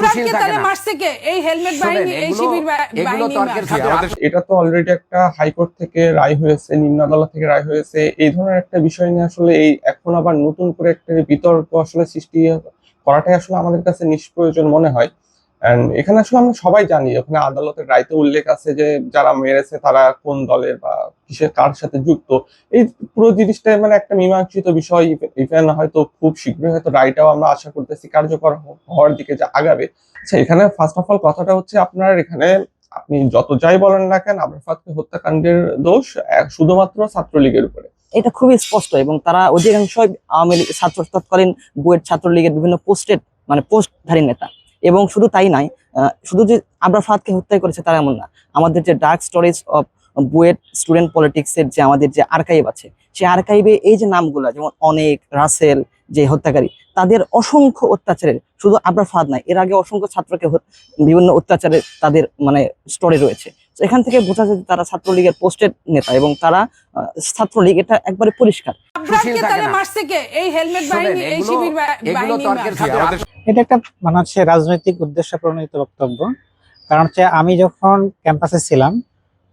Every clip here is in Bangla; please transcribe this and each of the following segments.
আবরারকে তাহলে মারছে কে এই হেলমেট বাহিনী এই শিবির বাহিনী তর্কের মারছে। বিষয়। এটা তো অলরেডি একটা হাইকোর্ট থেকে রায় হয়েছে নিম্ন আদালত থেকে রায় হয়েছে এই ধরনের একটা বিষয় নিয়ে আসলে এই এখন আবার নতুন করে একটা বিতর্ক আসলে সৃষ্টি করাটাই আসলে আমাদের কাছে নিষ্প্রয়োজন মনে হয় এন্ড এখানে আসলে আমরা সবাই জানি ওখানে আদালতের রায়তে উল্লেখ আছে যে যারা মেরেছে তারা কোন দলের বা কিসের কার সাথে যুক্ত? এই পুরো জিনিসটা মানে একটা মীমাংসিত বিষয়। ইভেন হয়তো খুব শীঘ্রই হয়তো রায়টাও আমরা আশা করতেছি কার্যকর হওয়ার দিকে যা আগাবে। আচ্ছা এখানে ফার্স্ট অফ অল কথাটা হচ্ছে আপনার এখানে আপনি যত যাই বলেন না কেন আবরাফাতকে হত্যাকাণ্ডের দোষ শুধুমাত্র ছাত্রলীগের উপরে। এটা খুবই স্পষ্ট এবং তারা অধিকাংশই আওয়ামী লীগ ছাত্র তৎকালীন বুয়েট ছাত্রলীগের বিভিন্ন পোস্টেড মানে পোস্টধারী নেতা। এবং শুধু তাই নয় শুধু যে আবরা ফাহাদকে হত্যা করেছে তারা এমন না। আমাদের যে dark storage of BUET student পলিটিক্সের যে আমাদের যে আর্কাইভ আছে সেই আর্কাইভে এই যে নামগুলো যেমন অনেক রাসেল যে হত্যাকারী তাদের অসংখ্য অত্যাচারের শুধু আবরা ফাহাদ নাই এর আগে অসংখ্য ছাত্রকে বিভিন্ন অত্যাচারে তাদের মানে স্টোরে রয়েছে। তো এখান থেকে বোঝা যায় তারা ছাত্রলীগের পোস্টের নেতা এবং তারা আহ, ছাত্রলীগ এটা একবারে পরিষ্কার। এটা একটা মানে হচ্ছে রাজনৈতিক উদ্দেশ্য প্রণীত বক্তব্য। কারণ হচ্ছে আমি যখন ক্যাম্পাসে ছিলাম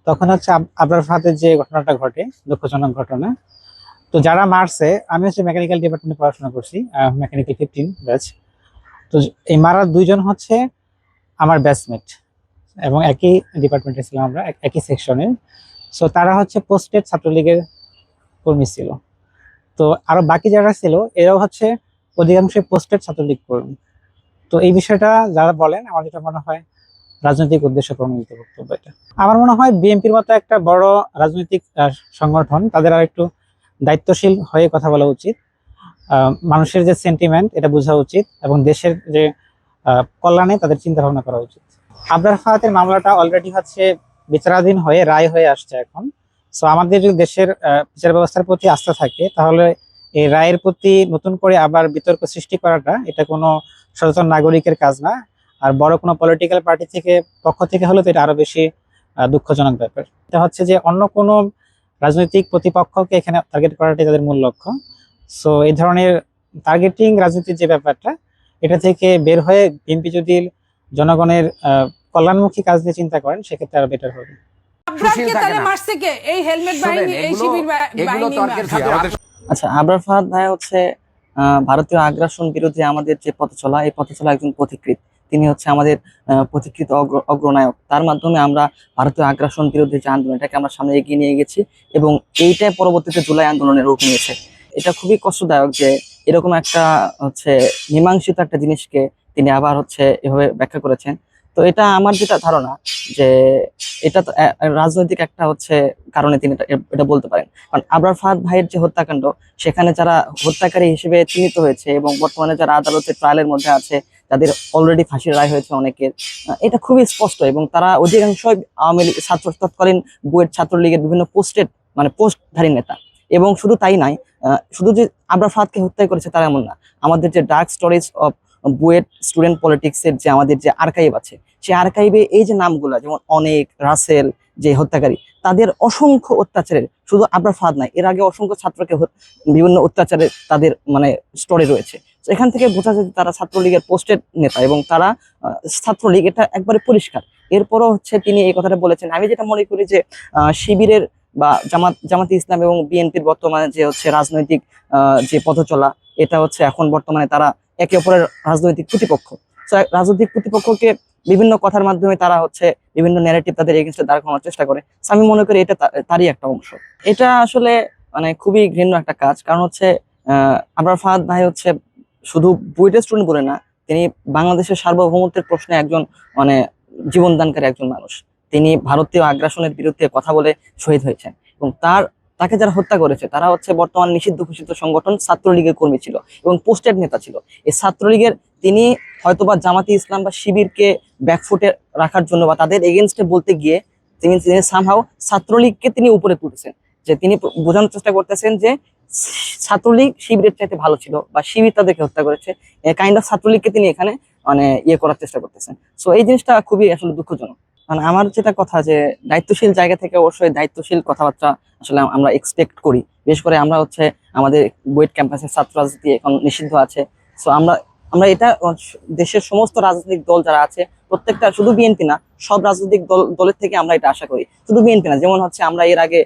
তখন হচ্ছে আবরার ফাহাদের যে ঘটনাটা ঘটে, দুঃখজনক ঘটনা। তো যারা মারছে, আমি হচ্ছে মেকানিক্যাল ডিপার্টমেন্টে পড়াশোনা করছি মেকানিক্যাল ফিফটিন ব্যাচ তো এই মারা দুইজন হচ্ছে আমার ব্যাচমেট এবং একই ডিপার্টমেন্টে ছিলাম আমরা, এক- একই সেকশনের সো তারা হচ্ছে পোস্টেড ছাত্রলীগের কর্মী ছিল। তো আরও বাকি যারা ছিল, এরাও হচ্ছে অধিকাংশই পোস্টেড ছাত্রলীগ কর্মী। তো এই বিষয়টা যারা বলেন, আমার যেটা মনে হয় রাজনৈতিক উদ্দেশ্য প্রণোদিত বক্তব্য এটা। আমার মনে হয় বিএনপির মতো একটা বড় রাজনৈতিক সংগঠন, তাদের আর একটু দায়িত্বশীল হয়ে কথা বলা উচিত। মানুষের যে সেন্টিমেন্ট এটা বোঝা উচিত এবং দেশের যে কল্যাণে তাদের চিন্তা ভাবনা করা উচিত। আবরার ফাহাতের মামলাটা অলরেডি হচ্ছে বিচারাধীন হয়ে রায় হয়ে আসছে এখন। সো আমাদের যদি দেশের বিচার ব্যবস্থার প্রতি আস্থা থাকে, তাহলে এই রায়ের প্রতি নতুন করে আবার বিতর্ক সৃষ্টি করাটা এটা কোনো সচেতন নাগরিকের কাজ না। আর বড় কোনো পলিটিক্যাল পার্টি থেকে পক্ষ থেকে হলে তো এটা আরও বেশি আহ, দুঃখজনক ব্যাপার। এটা হচ্ছে যে অন্য কোনো রাজনৈতিক প্রতিপক্ষকে এখানে টার্গেট করাটাই তাদের মূল লক্ষ্য। সো এই ধরনের টার্গেটিং রাজনীতির যে ব্যাপারটা এটা থেকে বের হয়ে বিএনপি যদি জনগণের আহ, কল্যাণমুখী কাজ নিয়ে চিন্তা করেন সেক্ষেত্রে আরও বেটার হবে। আচ্ছা আবরার ফাহাদ ভাই হচ্ছে আহ, ভারতীয় আগ্রাসন বিরোধী আমাদের যে পথ চলা এই পথ চলা একজন পথিকৃত তিনি হচ্ছে আমাদের অগ্র- অগ্রনায়ক। তার মাধ্যমে আমরা ভারতীয় আগ্রাসন বিরোধী যে আন্দোলন, এটাকে আমরা সামনে এগিয়ে নিয়ে গেছি এবং এইটাই পরবর্তীতে জুলাই আন্দোলনের রূপ নিয়েছে। এটা খুবই কষ্টদায়ক যে এরকম একটা হচ্ছে মীমাংসিত একটা জিনিসকে তিনি আবার হচ্ছে এভাবে ব্যাখ্যা করেছেন। তো এটা আমার যেটা ধারণা যে এটা তো রাজনৈতিক একটা হচ্ছে কারণে তিনি এটা- বলতে পারেন। কারণ আবরার ফাহাদ ভাইয়ের যে হত্যাকাণ্ড, সেখানে যারা হত্যাকারী হিসেবে চিহ্নিত হয়েছে এবং বর্তমানে যারা আদালতের ট্রায়ালের মধ্যে আছে যাদের অলরেডি ফাঁসির রায় হয়েছে অনেকের। এটা খুবই স্পষ্ট এবং তারা অধিকাংশই আওয়ামী লীগ ছাত্র তৎকালীন বুয়েট ছাত্রলীগের বিভিন্ন পোস্টেড মানে পোস্টধারী নেতা। এবং শুধু তাই নয় শুধু যে আবরার ফাহাদকে হত্যা করেছে তারা এমন না, আমাদের যে dark storage of BUET student পলিটিক্সের যে আমাদের যে আর্কাইভ আছে সেই আর্কাইভে এই যে নামগুলো, যেমন অনেক, রাসেল, যে হত্যাকারী, তাদের অসংখ্য অত্যাচারের, শুধু আবরার ফাহাদ নাই এর আগে অসংখ্য ছাত্রকে বিভিন্ন অত্যাচারে তাদের মানে স্টোরে রয়েছে। এখান থেকে বোঝা যায় তারা ছাত্রলীগের পোস্টের নেতা এবং তারা ছাত্রলীগ এটা একবারে পরিষ্কার। এরপরও হচ্ছে তিনি এই কথাটা বলেছেন। আমি যেটা মনে করি যে শিবিরের বা জামাত, জামাতে ইসলাম এবং বিএনপির বর্তমানে যে হচ্ছে রাজনৈতিক যে পথ চলা এটা হচ্ছে এখন বর্তমানে তারা একে অপরের রাজনৈতিক প্রতিপক্ষ। রাজনৈতিক প্রতিপক্ষকে বিভিন্ন কথার মাধ্যমে তারা হচ্ছে বিভিন্ন ন্যারেটিভ তাদের এগেনস্টে দাঁড় করানোর চেষ্টা করে। আমি মনে করি এটা তারই একটা অংশ। এটা আসলে মানে খুবই ঘৃণ্য একটা কাজ। কারণ হচ্ছে, আহ আবরার ফাহাদ ভাই হচ্ছে শুধু বুয়েটের স্টুডেন্ট বলে না, তিনি বাংলাদেশের সার্বভৌমত্বের প্রশ্নে একজন মানে জীবনদানকারী একজন মানুষ। তিনি ভারতীয় আগ্রাসনের বিরুদ্ধে কথা বলে শহীদ হয়েছেন এবং তার, তাকে যারা হত্যা করেছে, তারা হচ্ছে বর্তমান নিষিদ্ধ ঘোষিত সংগঠন ছাত্রলীগের কর্মী ছিল এবং পোস্টেড নেতা ছিল। এই ছাত্রলীগের তিনি হয়তোবা জামাতি ইসলাম বা শিবিরকে ব্যাকফুটে রাখার জন্য বা তাদের এগেনস্টে বলতে গিয়ে তিনি সামহাও ছাত্রলীগকে তিনি উপরে তুলছেন। যে তিনি বোঝানোর চেষ্টা করতেছেন যে ছাত্রলীগ শিবিরের চাইতে ভালো ছিল বা শিবির তাদেরকে হত্যা করেছে। কাইন্ড অফ ছাত্রলীগকে তিনি এখানে মানে ইয়ে করার চেষ্টা করতেছেন। সো এই জিনিসটা খুবই আসলে দুঃখজনক। মানে আমার যেটা কথা যে দায়িত্বশীল জায়গা থেকে অবশ্যই দায়িত্বশীল কথাবার্তা আসলে আমরা এক্সপেক্ট করি। বিশেষ করে আমরা হচ্ছে আমাদের বুয়েট ক্যাম্পাসের ছাত্র রাজনীতি এখন নিষিদ্ধ আছে। সো আমরা আমরা এটা দেশের সমস্ত রাজনৈতিক দল যারা আছে, প্রত্যেকটা শুধু বিএনপি না, সব রাজনৈতিক দল, দলের থেকে আমরা এটা আশা করি। শুধু বিএনপি না, যেমন হচ্ছে আমরা এর আগে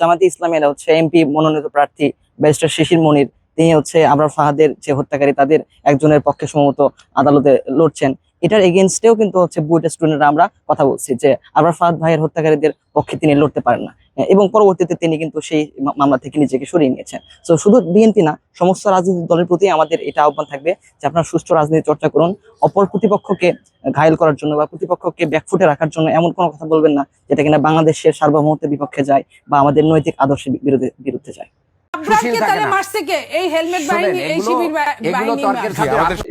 জামাতে ইসলামের হচ্ছে এমপি মনোনীত প্রার্থী ব্যারিস্টার শিশির মনির, তিনি হচ্ছে আবরার ফাহাদের যে হত্যাকারী, তাদের একজনের পক্ষে সম্ভবত আদালতে লড়ছেন। এটার এগেনস্টেও কিন্তু হচ্ছে বুয়েট স্টুডেন্টরা আমরা কথা বলছি যে আবরার ফাহাদ ভাইয়ের হত্যাকারীদের পক্ষে তিনি লড়তে পারেন না। এবং পরবর্তীতে তিনি কিন্তু সেই মামলা থেকে নিজেকে সরিয়ে নিয়েছেন। তো শুধু বিএনপি না, সমস্ত রাজনৈতিক দলের প্রতি আমাদের এটা আহ্বান থাকবে যে আপনারা সুষ্ঠু রাজনীতি চর্চা করুন। অপর প্রতিপক্ষকে ঘায়ল করার জন্য বা প্রতিপক্ষকে ব্যাকফুটে রাখার জন্য এমন কোনো কথা বলবেন না যেটা কিনা বাংলাদেশের সার্বভৌমত্বের বিপক্ষে যায় বা আমাদের নৈতিক আদর্শের বিরুদ্ধে বিরুদ্ধে যায়।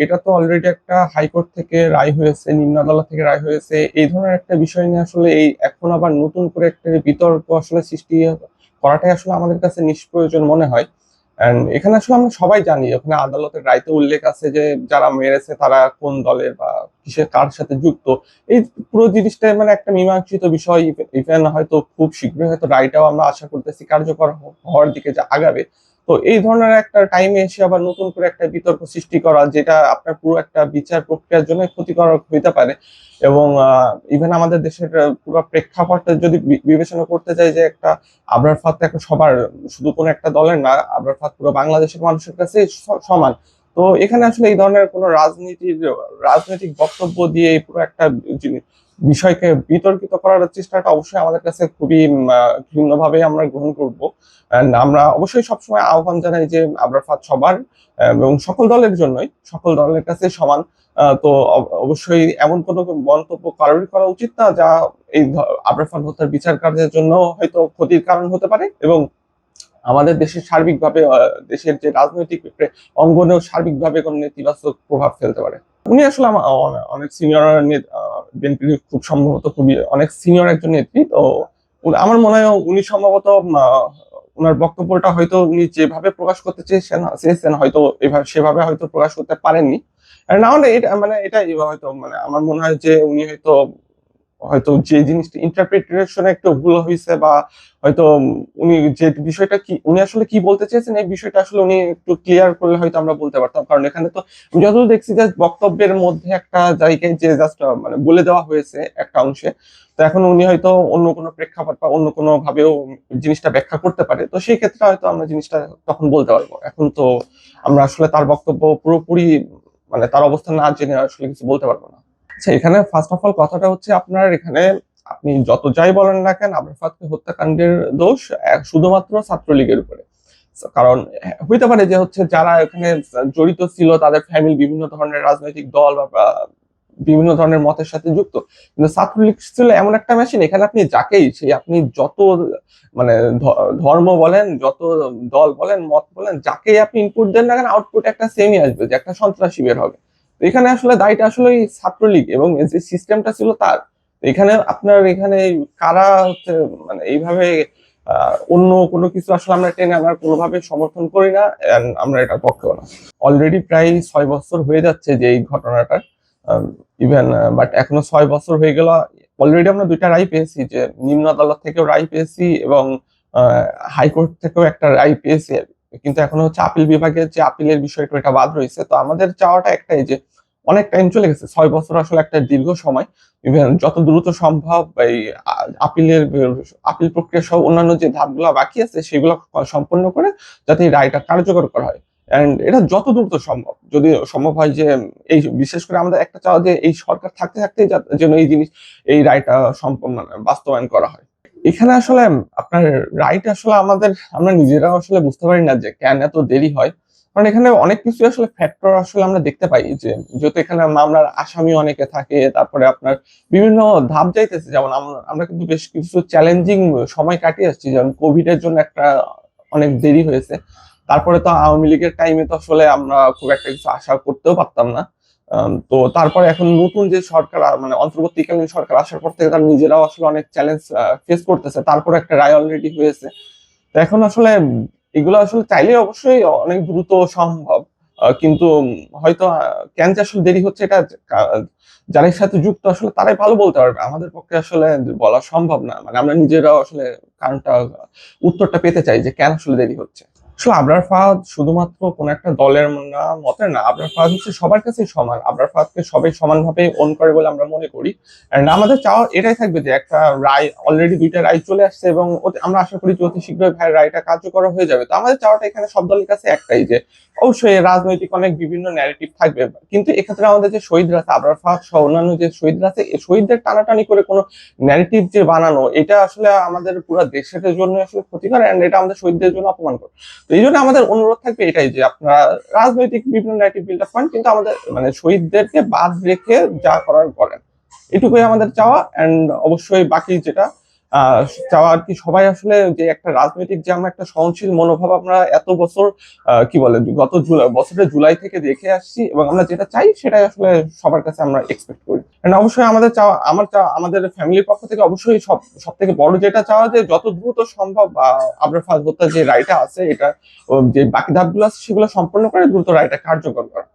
এটা তো অলরেডি একটা হাইকোর্ট থেকে রায় হয়েছে নিম্ন আদালত থেকে রায় হয়েছে। এই ধরনের একটা বিষয় নিয়ে আসলে এই এখন আবার নতুন করে একটা বিতর্ক আসলে সৃষ্টি করাটাই আসলে আমাদের কাছে নিষ্প্রয়োজন মনে হয়। এখানে আসলে আমরা সবাই জানি, ওখানে আদালতের রায়তে উল্লেখ আছে যে যারা মেরেছে তারা কোন দলের বা কিসের কার সাথে যুক্ত। এই পুরো জিনিসটা মানে একটা মীমাংসিত বিষয় ইভেন হয়তো খুব শীঘ্রই হয়তো রায়টাও আমরা আশা করতেছি কার্যকর হওয়ার দিকে যা আগাবে। তো এই ধরনের একটা টাইমে এসে আবার নতুন করে একটা বিতর্ক সৃষ্টি করা, যেটা আপনার পুরো একটা বিচার প্রক্রিয়ার জন্য ক্ষতিকারক হইতে পারে। এবং ইভেন আমাদের দেশের পুরো প্রেক্ষাপটটা যদি বিবেচনা করতে চাই যে একটা আবরার ফাত একটা সবার, শুধু কোনো একটা দলের না, আবরার ফাত পুরো বাংলাদেশের মানুষের কাছে সমান। তো এখানে আসলে এই ধরনের কোনো রাজনীতির, রাজনৈতিক বক্তব্য দিয়ে এই পুরো একটা বিষয়কে বিতর্কিত করার চেষ্টাটা অবশ্যই আমাদের কাছে খুবই ভিন্নভাবে আমরা গ্রহণ করব। আমরা অবশ্যই সবসময় আহ্বান জানাই যে আবরার ফাত সবার এবং সকল দলের জন্যই, সকল দলের কাছে সমান তো অবশ্যই এমন কোনো মন্তব্য কারোরই করা উচিত না যা এই আবরার হত্যার বিচার কার্যের জন্য হয়তো ক্ষতির কারণ হতে পারে এবং আমাদের দেশের সার্বিকভাবে দেশের যে রাজনৈতিক অঙ্গনেও সার্বিকভাবে কোনো নেতিবাচক প্রভাব ফেলতে পারে। উনি আসলে অনেক সিনিয়র বিএনপির খুব সম্ভবত খুবই অনেক সিনিয়র একজন নেত্রী। তো আমার মনে হয় উনি সম্ভবত ওনার বক্তব্যটা হয়তো উনি যেভাবে প্রকাশ করতে চেয়েছেন চেয়েছেন হয়তো এভাবে, সেভাবে হয়তো প্রকাশ করতে পারেননি। না হলে এটা মানে এটাই হয়তো মানে আমার মনে হয় যে উনি হয়তো হয়তো যে জিনিসটা ইন্টারপ্রিটেশনে একটু ভুল হয়েছে বা হয়তো উনি যে বিষয়টা কি, উনি আসলে কি বলতে চেয়েছেন, এই বিষয়টা আসলে উনি একটু ক্লিয়ার করলে হয়তো আমরা বলতে পারতাম। কারণ এখানে তো আমি যতদূর দেখছি যে বক্তব্যের মধ্যে একটা জায়গায় যে জাস্ট মানে বলে দেওয়া হয়েছে একটা অংশে, তো এখন উনি হয়তো অন্য কোনো প্রেক্ষাপট বা অন্য কোনো ভাবেও জিনিসটা ব্যাখ্যা করতে পারে। তো সেই ক্ষেত্রে হয়তো আমরা জিনিসটা তখন বলতে পারব। এখন তো আমরা আসলে তার বক্তব্য পুরোপুরি মানে তার অবস্থান না জেনে আসলে কিছু বলতে পারব না। আচ্ছা এখানে ফার্স্ট অফ অল কথাটা হচ্ছে আপনার এখানে আপনি যত যাই বলেন না কেন আবরার ফাতকে হত্যাকাণ্ডের দোষ শুধুমাত্র ছাত্রলীগের উপরে। কারণ হ্যাঁ, হইতে পারে যে হচ্ছে যারা এখানে জড়িত ছিল তাদের ফ্যামিলি বিভিন্ন ধরনের রাজনৈতিক দল বা বিভিন্ন ধরনের মতের সাথে যুক্ত। কিন্তু ছাত্রলীগ ছিল এমন একটা মেশিন এখানে আপনি যাকেই সেই আপনি যত মানে ধর্ম বলেন যত দল বলেন মত বলেন যাকেই আপনি ইনপুট দেন না কেন আউটপুট একটা সেমই আসবে যে একটা সন্ত্রাসী বের হবে। এখানে আসলে দায়টা আসলে ছাত্রলীগ এবং যে সিস্টেমটা ছিল তার। এখানে আপনার এখানে কারা হচ্ছে মানে এইভাবে অন্য কোনো কিছু আসলে আমরা টেনে আমরা কোনোভাবে সমর্থন করি না আমরা এটার পক্ষেও না। অলরেডি প্রায় ছয় বছর হয়ে যাচ্ছে যে এই ঘটনাটা ইভেন বাট এখনও ছয় বছর হয়ে গেল। অলরেডি আমরা দুইটা রায় পেয়েছি যে নিম্ন আদালত থেকেও রায় পেয়েছি এবং হাইকোর্ট থেকেও একটা রায় পেয়েছি। কিন্তু এখনও হচ্ছে আপিল বিভাগের যে আপিলের বিষয়টা, এটা বাদ রয়েছে। তো আমাদের চাওয়াটা একটাই যে, অনেক টাইম চলে গেছে। ছয় বছর আসলে একটা দীর্ঘ সময়। যত দ্রুত সম্ভব এই আপিলের, আপিল প্রক্রিয়া সহ অন্যান্য যে ধাপগুলো বাকি আছে, সেগুলো সম্পন্ন করে যাতে এই রায়টা কার্যকর করা হয়। অ্যান্ড এটা যত দ্রুত সম্ভব। যদি সম্ভব হয় যে, এই বিশেষ করে আমাদের একটা চাওয়া যে, এই সরকার থাকতে থাকতে যেন এই জিনিস, এই রায়টা সম্পূর্ণ মানে বাস্তবায়ন করা হয়। এখানে আসলে আপনার রাইট আসলে আমাদের, আমরা নিজেরাও আসলে বুঝতে পারি না যে কেন এত দেরি হয়। কারণ এখানে অনেক কিছু আসলে ফ্যাক্টর আসলে আমরা দেখতে পাই যে, যেহেতু এখানে মামলার আসামি অনেকে থাকে, তারপরে আপনার বিভিন্ন ধাপ যাইতেছে। যেমন আমরা কিন্তু বেশ কিছু চ্যালেঞ্জিং সময় কাটিয়ে আসছি। যেমন কোভিড এর জন্য একটা অনেক দেরি হয়েছে। তারপরে তো আওয়ামী লীগের টাইমে তো আসলে আমরা খুব একটা কিছু আশা করতেও পারতাম না। তো তারপরে এখন নতুন যে সরকার মানে অন্তর্বর্তীকালীন সরকার আসার পর থেকে তারা নিজেরাও আসলে অনেক চ্যালেঞ্জ ফেস করতেছে। তারপর একটা রায় অলরেডি হয়েছে। তো এখন আসলে এগুলো আসলে চাইলে অবশ্যই অনেক দ্রুত সম্ভব। কিন্তু হয়তো কেন যে আসলে দেরি হচ্ছে এটা যারা সাথে যুক্ত আসলে তারাই ভালো বলতে পারবে। আমাদের পক্ষে আসলে বলা সম্ভব না। মানে আমরা নিজেরাও আসলে কারণটা, উত্তরটা পেতে চাই যে কেন আসলে দেরি হচ্ছে। আসলে আবরার ফাহাদ শুধুমাত্র কোন একটা দলের না মতে না, আবরার ফাহাদ হচ্ছে সবার কাছেই সমান। আবরার ফাহাদকে সবাই সমানভাবে ওন করে বলে আমরা মনে করি। এন্ড আমাদের চাওয়া এটাই থাকবে যে একটা রায় অলরেডি দুইটা রায় চলে আসছে এবং আমরা আশা করি যে অতি শীঘ্রই ভাইয়ের রায়টা কার্যকর হয়ে যাবে। তো আমাদের চাওয়াটা এখানে সব দলের কাছে একটাই যে, অবশ্যই রাজনৈতিক অনেক বিভিন্ন ন্যারেটিভ থাকবে। কিন্তু এক্ষেত্রে আমাদের যে শহীদরা আছে, আবরার ফাহাদ সহ অন্যান্য যে শহীদরা আছে শহীদদের টানাটানি করে কোনো ন্যারেটিভ যে বানানো, এটা আসলে আমাদের পুরো দেশের জন্য আসলে ক্ষতিকর এন্ড এটা আমাদের শহীদদের জন্য অপমান অপমানকর। তো এই জন্য আমাদের অনুরোধ থাকবে এটাই যে আপনারা রাজনৈতিক বিভিন্ন ন্যারেটিভ বিল্ড আপ কিন্তু আমাদের মানে শহীদদেরকে বাদ রেখে যা করার করেন। এটুকুই আমাদের চাওয়া অ্যান্ড অবশ্যই বাকি যেটা চাওয়া আর কি সবাই আসলে যে একটা রাজনৈতিক যে আমরা একটা সহনশীল মনোভাব আমরা এত বছর কি বলে, গত বছরের জুলাই থেকে দেখে আসছি এবং আমরা যেটা চাই সেটাই আসলে সবার কাছে আমরা এক্সপেক্ট করি। And অবশ্যই আমাদের চাওয়া, আমার চাওয়া, আমাদের ফ্যামিলির পক্ষ থেকে অবশ্যই সব সব থেকে বড় যেটা চাওয়া যে যত দ্রুত সম্ভব আবরার ফাজ হত্যার যে রায়টা আছে এটা যে বাকি ধাপগুলো আছে সেগুলো সম্পন্ন করে দ্রুত রায়টা কার্যকর করা।